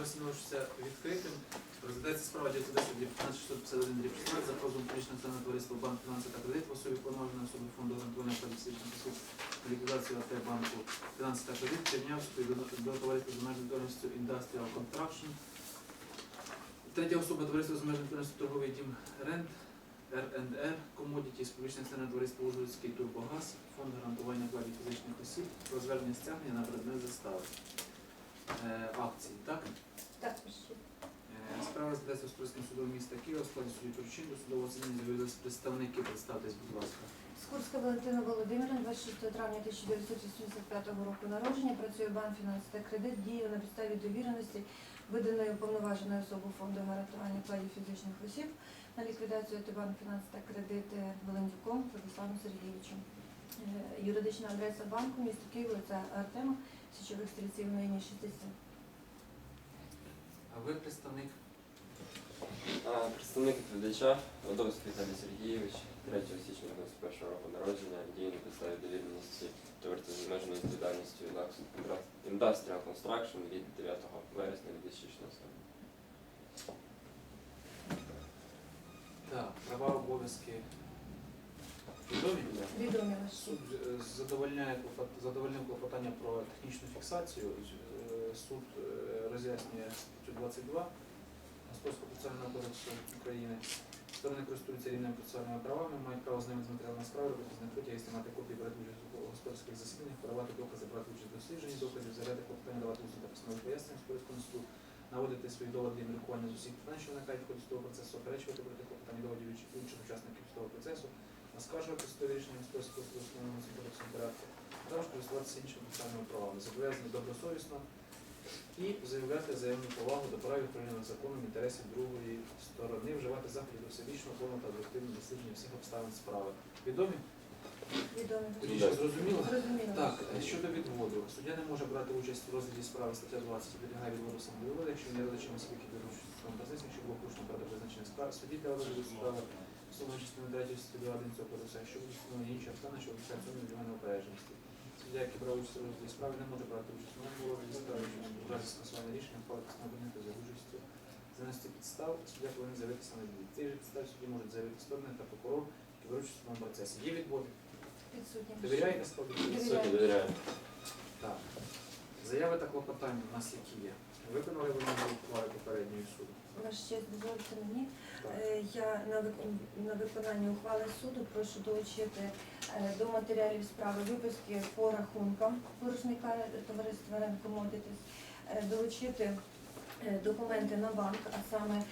виноситься відкритим. Розглядається справа 910 1551 16 за позовом публічного акціонерного товариства банк фінанси та кредит в особі повноваженої особи фонду гарантування політичних осіб на ліквідацію АТ банку фінанси та кредит Чернявської до, товариства з обмеженою відповідальністю Industrial Contraction. Третя особа товариства з обмеженою відповідальністю торговий дім Рент РНР Commodities, публічне акціонерне товариство Ужгородський Турбогаз, фонд гарантування вкладів фізичних осіб про стягнення на предмет застави е, акцій. Так? Так, прошу. Е, Справа розглядається Господарським судом міста Києва, складі судді Турчин, до судового засідання з'явилися представники. Представтесь, будь ласка. Скурська Валентина Володимирівна, 26 травня 1985 року народження, працює банк фінанси та кредит, діє на підставі довіреності, виданої уповноваженою особою фонду гарантування вкладів фізичних осіб на ліквідацію ТБанк фінанси та кредит Володюком Владиславом Сергійовичем. Е, Юридична адреса банку, місто Києво, це Артема, Січових стрільців нині 60. А ви представник А, Представник відповідача Водовський Віталій Сергійович, 3 січня 91 року народження, діє на підставі довіреності товариства з обмеженою відповідальністю Industrial Construction від 9 вересня 2016 року. так, права обов'язки відомі? Суд е, задовольняє задовольнив клопотання про технічну фіксацію. Е, Суд е, роз'яснює статтю 22 Господарського процесуального кодексу України. Сторони користуються рівними процесуальними правами, мають право знайомити з матеріалами справи, робити з витяги, знімати копії, брати участь у господарських засіданнях, подавати докази, брати участь дослідженні доказів, заявляти клопотання, давати усне та письмові пояснення господарському суду, наводити свої доводи і міркування з усіх питань, що виникають в ході судового процесу, оперечувати проти клопотання доводів інших учасників судового процесу, оскаржувати рішення господарського суду встановленого порядку, а також користуватися іншими процесуальними правами, зобов'язані добросовісно і заявляти взаємну повагу до прав відповідно законом інтересів другої сторони, вживати заходів до всебічного повного та об'єктивного дослідження всіх обставин справи. Відомі? Що зрозуміло? Зрозуміло. Так, е, щодо відводу. Суддя не може брати участь у розгляді справи стаття 20 підлягає відводу самовиводу, якщо не беруть участь у цьому процесі, якщо було порушено правда призначення справи. Судді для розгляду справи стосовно частини 3 статті 2 1 цього кодексу, якщо будуть встановлені інші обставини, що визначають цьому для неупередженості. Суддя, який брав участь у розгляді справи, не може брати участь у новому розгляді справи, що у разі скасування рішення впалити встановлення за участю занести підстав, суддя повинен з'явитися на дві. Цей же підстав судді можуть заявити сторони та прокурор, які беруть участь у цьому процесі. Є? Підсутні. Довіряєте складу? Так. Заяви та клопотання у нас які є? Виконали вимоги ухвали попередньої суду? Ваш честь, дозвольте мені. Е, Я на вик- на виконання ухвали суду прошу долучити е, до матеріалів справи виписки по рахункам боржника товариства Рен Commodities, е, долучити документи на банк, а саме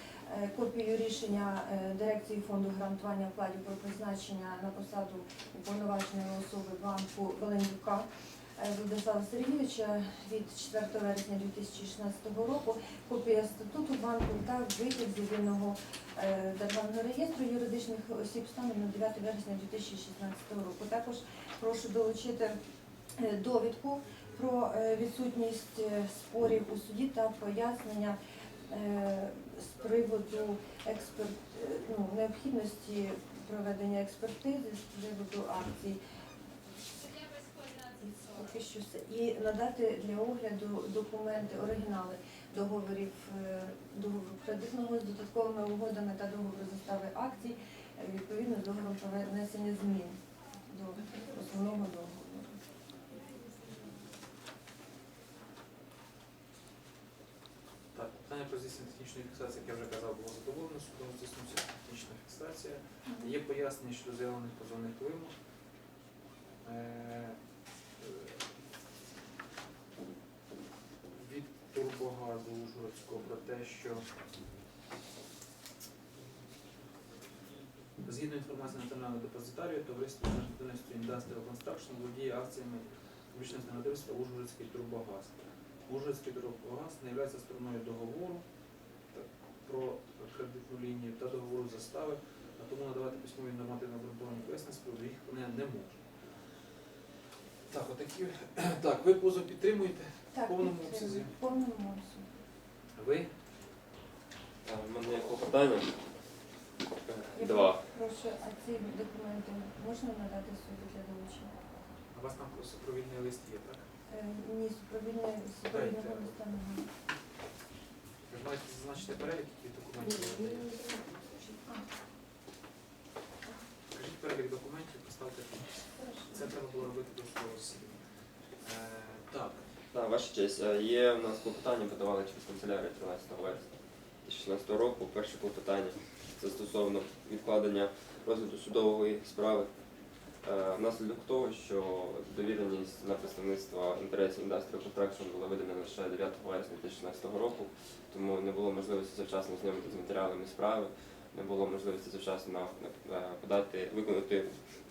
копію рішення дирекції фонду гарантування вкладів про призначення на посаду уповноваженої особи банку Валенюка. Владислава Сергійовича від 4 вересня 2016 року, копія статуту банку та витяг з єдиного е, державного реєстру юридичних осіб станом на 9 вересня 2016 року. Також прошу долучити е, довідку про е, відсутність спорів у суді та пояснення з приводу експерт, ну, необхідності проведення експертизи з приводу акцій. Поки що. І надати для огляду документи, оригінали договорів, е, договору кредитного з додатковими угодами та договору застави акцій, е, відповідно з договором про внесення змін до основного договору. Так, питання про здійснення технічної фіксації, як я вже казав, було задоволено, судом здійснюється технічна фіксація. Є пояснення щодо заявлених позовних вимог. Е, е, Від Турбогазу Ужгородського про те, що згідно інформації національного депозитарію, товариство Держдонецької Industrial Construction володіє акціями публічного співробітництва Ужгородський Турбогаз. Ужгородський Турбогаз не є стороною договору про кредитну лінію та договору застави, а тому надавати письмові нормативно обґрунтовані пояснення їх не можуть. Так, отакі. Так, ви позов підтримуєте? Так, В повному обсязі. В повному обсязі. Ви? А, В мене є клопотання. Я Два. Прошу, а ці документи можна надати суду для долучення? А У вас там супровідний лист є, так? Е, Ні, супровідне супровідного листа немає. Ви маєте зазначити перелік, яких документів надаєте. Перелік документів, поставте підпис. Це треба було робити до засідання. Е, Так, Так, ваша честь, е, є в нас клопотання, подавали через канцелярію 13 вересня 2016 року. Перше клопотання це стосовно відкладення розгляду судової справи. Е, Внаслідок того, що довіреність на представництво інтересів Industrial Construction була видана лише 9 вересня 2016 року, тому не було можливості завчасно знайомитися з матеріалами справи, не було можливості завчасно е, подати, виконати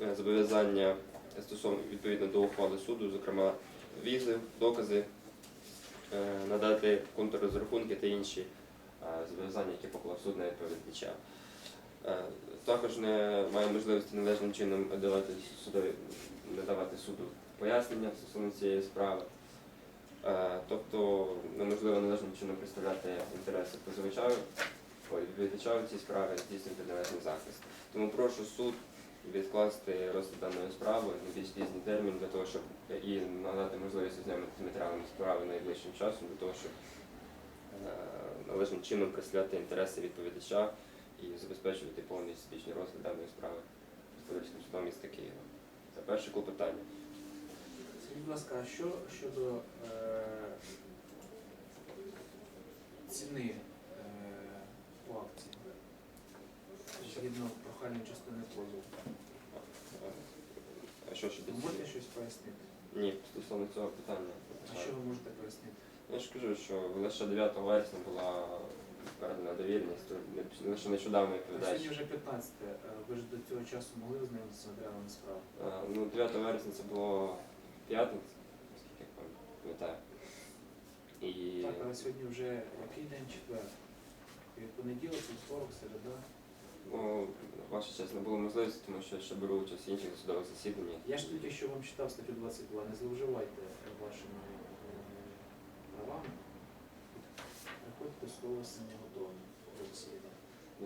е, зобов'язання стосовно відповідно до ухвали суду, зокрема візи, докази, е, надати контррозрахунки та інші зобов'язання, які поклав суд на відповідача. Також не має можливості належним чином надавати суду пояснення стосовно цієї справи. Тобто неможливо належним чином представляти інтереси позивача, ой, відповідача у цій справі, належний захист. Тому прошу суд відкласти розгляд даної справи на більш пізній термін для того, щоб і надати можливість ознайомитися матеріалами справи найближчим часом, для того, щоб е, належним чином представляти інтереси відповідача і забезпечувати повний всебічний розгляд даної справи господарським судом міста Києва. Це перше клопотання. скажіть, будь ласка, а що щодо е, ціни у акції? Згідно прохальної частини позову. А що ще Ви можете щось пояснити? Ні, стосовно цього питання. А що ви можете пояснити? Я ж кажу, що лише 9 вересня була передана довіреність, то не- лише нещодавно відповідач. Сьогодні вже 15. е, Ви ж до цього часу могли ознайомитися з матеріалами справи? Е, Ну, 9 вересня це було п'ятниця, наскільки я пам'ятаю. І Так, але сьогодні вже який день четвер? Понеділок, вівторок, середа. ну, ваша честь не було можливості, тому що я ще беру участь в інших судових засіданнях. Я ж тільки що вам читав статтю 22, не зловживайте вашими е, правами. Приходьте до слова самі готові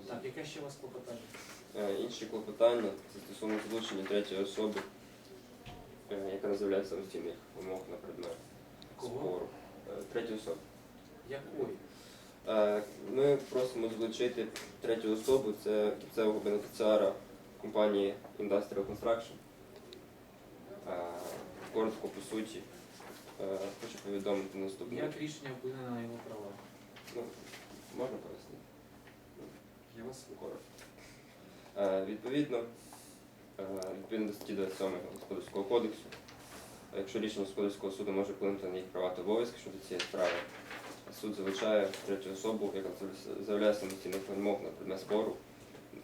Так, яке ще у вас клопотання? Е, Інші клопотання це стосовно залучення третьої особи, е, яка не заявляє самостійних вимог на предмет Кого? спору. Е, Третьої особи. Якої? Е, Ми просимо залучити третю особу, це кінцевого бенефіціара компанії Industrial Construction. Е, Коротко по суті, е, хочу повідомити наступне. Як рішення вплине на його права? Ну, можна пояснити? Я вас. Коротко. Відповідно, відповідно до статті 27 Господарського кодексу, якщо рішення господарського суду може вплинути на їх права та обов'язки щодо цієї справи, суд залучає третю особу, яка заявляє самостійних вимог на предмет спору,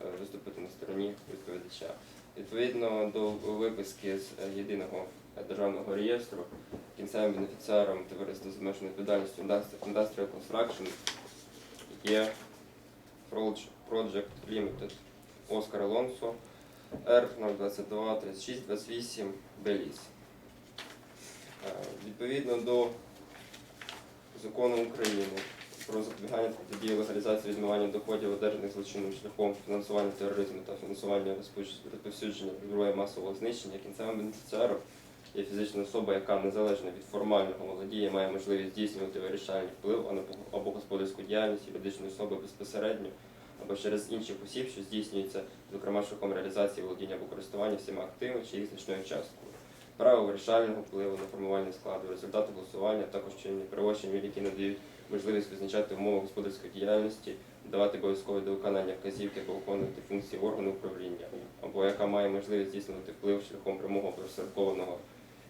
е, виступити на стороні відповідача. Відповідно до виписки з е, єдиного державного реєстру, кінцевим бенефіціаром товариства з обмеженою відповідальністю Industri- Industrial Construction є Proj- Project Limited Оскар Алонсо R 022 36 28 Беліс. Е, Відповідно до закону України про запобігання протидії легалізації відмивання доходів, одержаних злочинним шляхом фінансування тероризму та фінансування розповсюдження зброї масового знищення, кінцевим бенефіціаром є фізична особа, яка незалежно від формального володіння має можливість здійснювати вирішальний вплив або господарську діяльність юридичної особи безпосередньо або через інших осіб, що здійснюється, зокрема шляхом реалізації володіння або користування всіма активами чи їх значною часткою. Право вирішального впливу на формування складу, результати голосування, також чинні правочинів, які надають можливість визначати умови господарської діяльності, давати обов'язкове до виконання вказівки або виконувати функції органу управління, або яка має можливість здійснювати вплив шляхом прямого або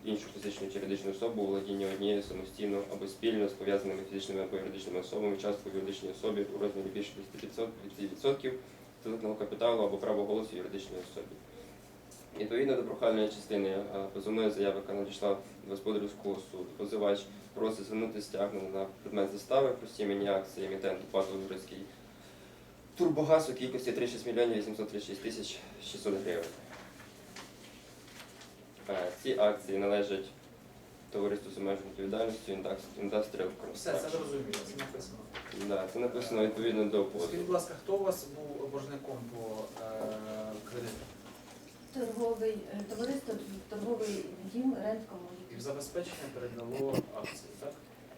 іншу фізичну чи юридичну особу у володінні однією самостійно або спільно з пов'язаними фізичними або юридичними особами частку в юридичній особі у розмірі більше 10% статутного капіталу або право голосу юридичної особі. Відповідно до прохальної частини е, позовної заяви, яка надійшла до господарського суду, позивач просить звернути стягнення на предмет застави прості мені акції емітенту ПАТ «Ужгородський Турбогаз у кількості 36 мільйонів 836 тисяч 600 гривень. Е, Ці акції належать товариству з обмеженою відповідальністю Indus- Industrial Все, це зрозуміло, це написано. Да, це написано відповідно до Скажіть, будь ласка, хто у вас був боржником по е, кредиту? Торговий е, товариство, торговий дім Рент І в забезпечення передало акції, так?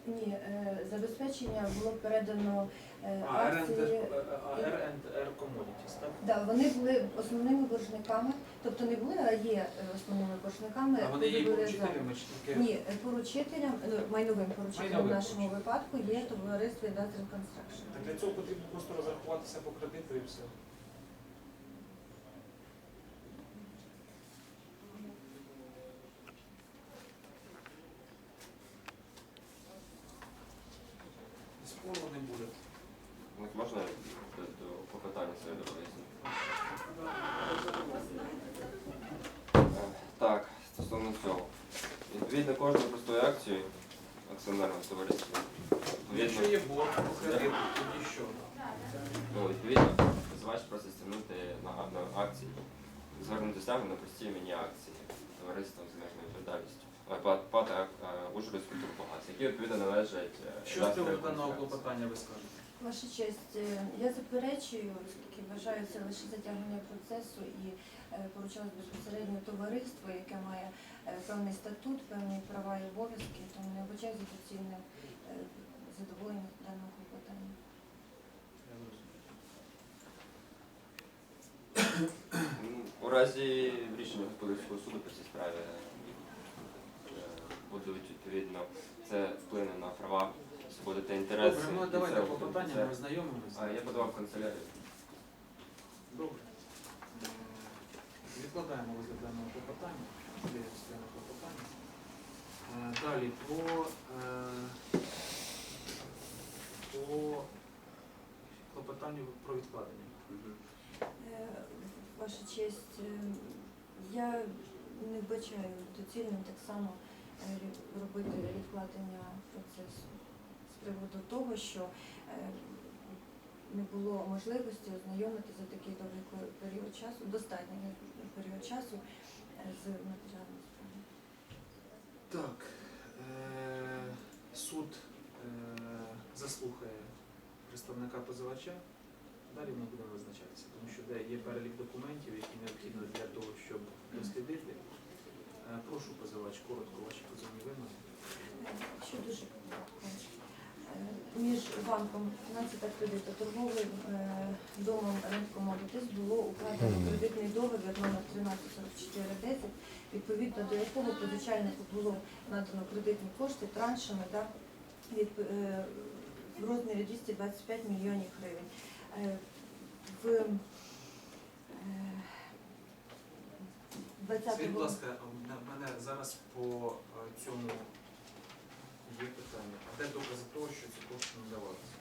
Ні, е, забезпечення було передано е, А, акції. R&R Commodities, так? Да, вони були основними боржниками, тобто не були, а є е, основними боржниками. А вони є поручителями чи тільки? Ні, е, поручителем, ну, майновим поручителем Майновим в нашому поручителем. випадку є товариство Industrial Construction. Так для цього потрібно просто розрахуватися по кредиту і все. І Спору не буде. Ну, Можна я до, до по питанню своє доповісти? Е, Так, стосовно цього. Відповідно кожної простої акції акціонерного товариства. Якщо є борг по кредиту, тоді що? ну, відповідно, позивач просить стягнути на, на акції, звернути стягнення на прості мені акції товариства з обмеженою відповідальністю. Е, Пат ПАТ е, Ужгородської турбогаз, які відповідно належать е, Що з цього Industrial даного клопотання ви скажете? Ваша честь, е, я заперечую, оскільки вважаю це лише затягнення процесу і поручалось безпосередньо товариство, яке має е, певний статут, певні права і обов'язки, тому не вбачаю за доцільне е, задоволення даного клопотання. Ну, У разі рішення господарського суду по цій справі е, будуть відповідно це вплине на права, свободи та інтереси. Добре, ну давайте це- ми знайомимося. А я подавав канцелярію. Добре. Відкладаємо розгляд даного клопотання. Клопотання. Е, Далі по, е, по клопотанню про відкладення. Е, Ваша честь, я не вбачаю доцільним так само робити відкладення процесу з приводу того, що не було можливості ознайомитися за такий довгий період часу, достатній е, період часу е, з матеріалами справи. Так, е, суд е, заслухає представника позивача. Далі ми будемо визначатися, тому що де є перелік документів, які необхідно для того, щоб дослідити. Прошу позивач, коротко ваші позовні вимоги. Що дуже банком фінансів та кредиту торговим е, домом Commodities було укладено кредитний договір номер 134410, відповідно до якого позичальнику було надано кредитні кошти траншами да, від, е, в розмірі 225 мільйонів гривень. Е, В е, 20 Скажіть, будь ласка, в мене зараз по цьому є питання. А де докази того, що ці кошти надавалися?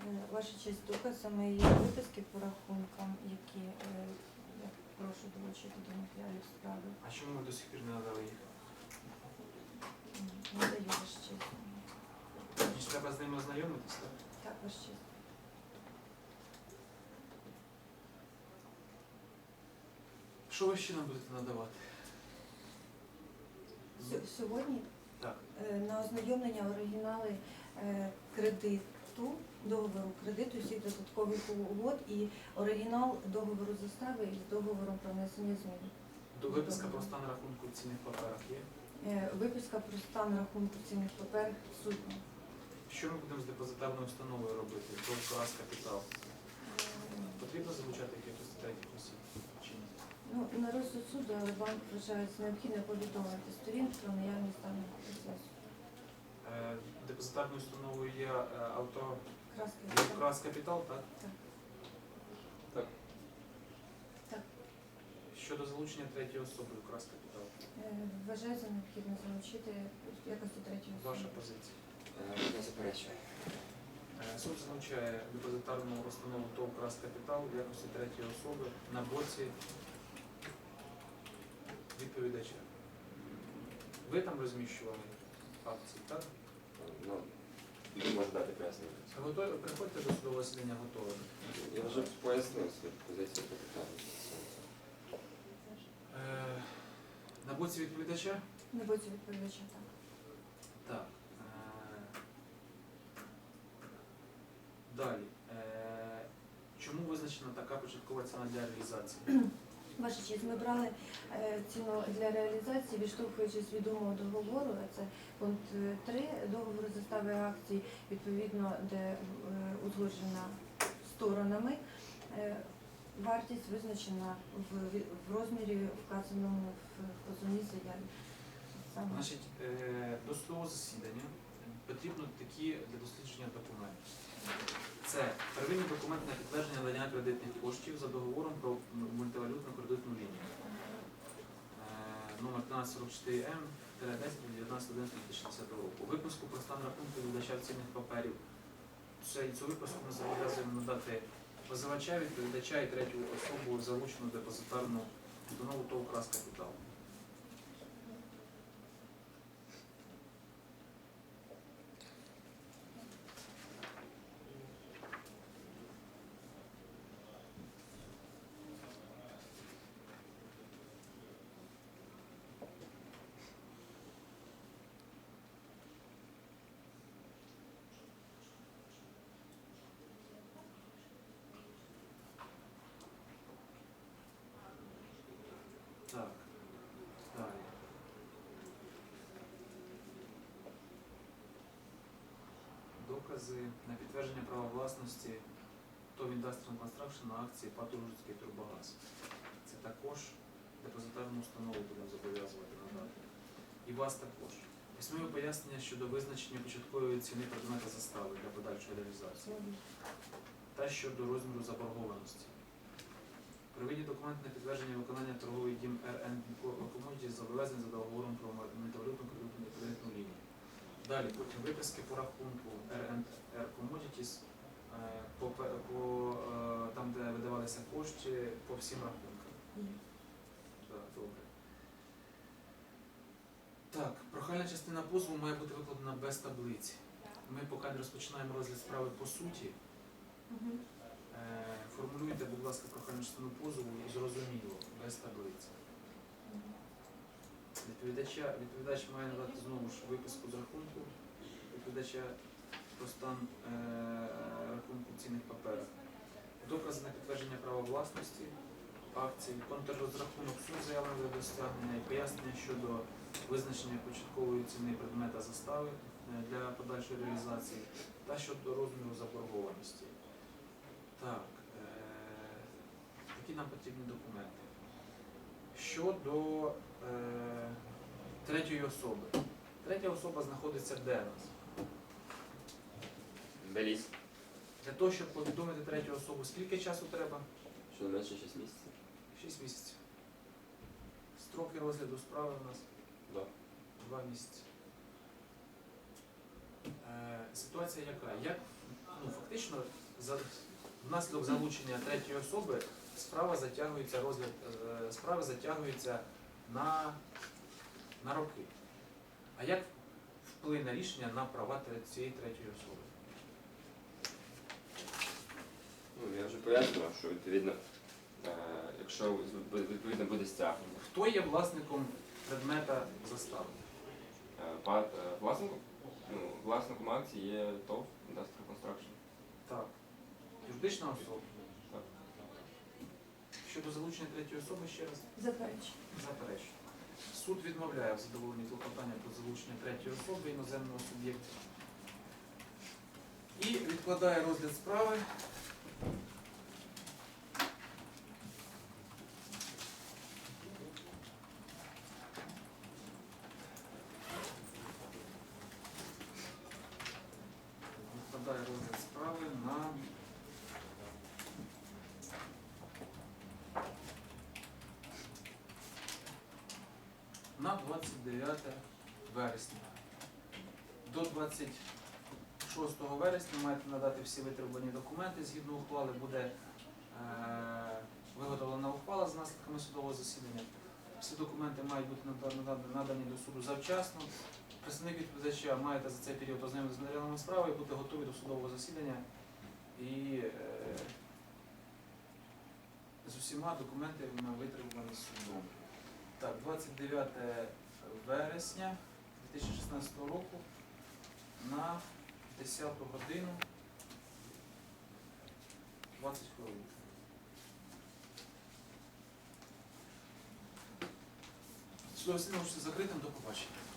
Е, Ваша честь, доказами є виписки по рахункам, які е, я прошу долучити до матеріалів справи. А чому ми до сих пір не надали їх? М, Не даю ваша честь. Значить, треба з ними ознайомитись, так? Так, ваша честь. Що ви ще нам будете надавати? Сьо- Сьогодні на ознайомлення оригінали е, кредиту, договору кредиту, всіх додаткових угод і оригінал договору застави із договором про внесення змін. Виписка про стан рахунку в цінних паперах є. Е, Виписка про стан рахунку цінних паперів судно. Що ми будемо з депозитарною установою робити? Тобто раз капітал. Потрібно залучати якихось третіх осіб? Ну, на розсуд суду, але банк вважається необхідно повідомити сторін про наявність даного процесу. Е, Депозитарною установою є е, авто Краски. Крас Капітал, так? Так. Так. Так. Щодо залучення третьої особи в Крас Капітал. Е, Вважаю за необхідне залучити якості третього Ваша особи. позиція. Е, Не заперечую. Е, Суд залучає депозитарну установу ТОВ Крас Капітал в якості третьої особи на боці відповідача. Ви там розміщували акції, так? Ну, він може дати пояснення. Готові? Приходьте до судового засідання готовими. Я вже пояснив свою позицію по питанню. Е, На боці відповідача? На боці відповідача, так. Так. Е, Далі. Е, Чому визначена така початкова ціна для реалізації? Ваша честь, ми брали е, ціну для реалізації, відштовхуючись від умов договору, це пункт 3 договору застави акцій, відповідно, де е, узгоджена сторонами. Е, Вартість визначена в, розмірі, вказаному в позовній заяві. Значить, е, до судового засідання потрібно такі для дослідження документи. Це первинні документи на підтвердження надання кредитних коштів за договором про мультивалютну кредитну лінію. Е, Номер 1544М 10 від 19.11.2060 року. Випуску про стан рахунку віддача цінних паперів. Цю випуску ми зобов'язуємо надати позивача, відповідача і третю особу залучену депозитарну установу ТОВ «Крас Капітал». Так. Далі. Докази на підтвердження права власності ТОВ Industrial Construction на акції ПАТ «Ужгородський турбогаз. Це також депозитарну установу будемо зобов'язувати надати. І вас також. Письмове пояснення щодо визначення початкової ціни предмета застави для подальшої реалізації та щодо розміру заборгованості. Приведіть документ на підтвердження виконання торговий дім РН Комодіті зобов'язаний за договором про метавалютну кредитну лінію. Далі потім виписки по рахунку РНР Commodities, е, по, по, е, там, де видавалися кошти по всім рахункам. Так, добре. Так, прохальна частина позову має бути викладена без таблиці. Ми поки не розпочинаємо розгляд справи по суті. Е, Формулюйте, будь ласка, прохальну частину позову зрозуміло, без таблиці. Відповідача, відповідач має надати знову ж виписку з рахунку відповідача про стан е, рахунку цінних паперах. Докази на підтвердження права власності, акцій, контррозрахунок суд заявлений до стягнення і пояснення щодо визначення початкової ціни предмета застави е, для подальшої реалізації та щодо розміру заборгованості. Так, е, які нам потрібні документи. Щодо е, третьої особи. Третя особа знаходиться де нас? Беліс. Для того, щоб повідомити третю особу, скільки часу треба? Щонайменше 6 місяців. 6 місяців. Строки розгляду справи у нас Да. 2 місяці. Е, ситуація яка? Як ну, фактично за, внаслідок залучення третьої особи справа затягується, розгляд е, справи затягується на, на роки. А як вплине рішення на права цієї третьої особи? Ну, я вже пояснював, що відповідно, е, якщо відповідно буде стягнення. Хто є власником предмета застави? Е, па- е, Власником, ну, власником акції є ТОВ Industrial Construction. Так. Юридична особа. Щодо залучення третьої особи ще раз Заперечення. заперечення. Суд відмовляє в задоволенні клопотання про залучення третьої особи іноземного суб'єкта і відкладає розгляд справи. Відкладає розгляд справи на на 29 вересня. До 26 вересня маєте надати всі витребувані документи. Згідно ухвали буде е, виготовлена ухвала з наслідками судового засідання. Всі документи мають бути нада- нада- надані до суду завчасно. Представник відповідача маєте за цей період ознайомитися з матеріалами справи і бути готові до судового засідання і е, з усіма документами витребувані судом. Так, 29 вересня 2016 року на 10 годину 20 хвилин. Слово слідом, що закритим, до побачення.